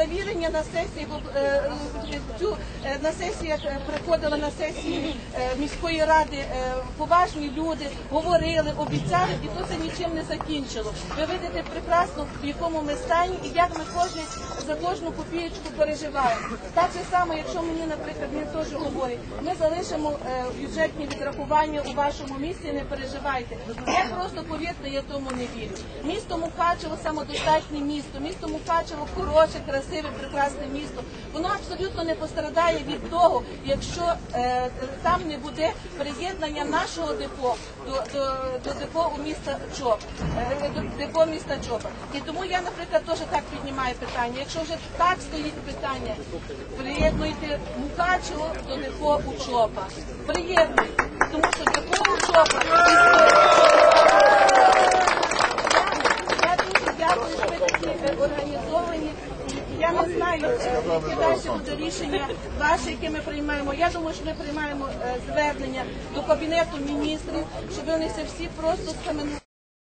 Завірення на сесії е, цю е, на сесіях е, приходили на сесії міської ради поважні люди, говорили, обіцяли, і то це нічим не закінчило. Ви видите прекрасно, в якому ми стані, і як ми кожні за кожну копієчку переживаємо. Так же само, якщо мені, наприклад, він теж говорить, ми залишимо бюджетні відрахування у вашому місті, не переживайте. Я просто повірте, я тому не вірю. Місто Мукачево самодостатнє місто, місто Мукачево хороше, красиве, прекрасне місто. Воно абсолютно не пострадає від того, якщо е, там не буде приєднання нашого депо до, депо у міста Чоп, е, депо міста Чопа. І тому я, наприклад, теж так піднімаю питання. Якщо вже так стоїть питання, приєднуйте Мукачево до депо у Чопа. Приєднуйте, тому що депо у Чопа я дуже дякую, що ви такі організовані. Я не знаю, е, яке далі буде рішення ваше, яке ми приймаємо. Я думаю, що ми приймаємо е, звернення до кабінету міністрів, щоб вони всі просто схаменували.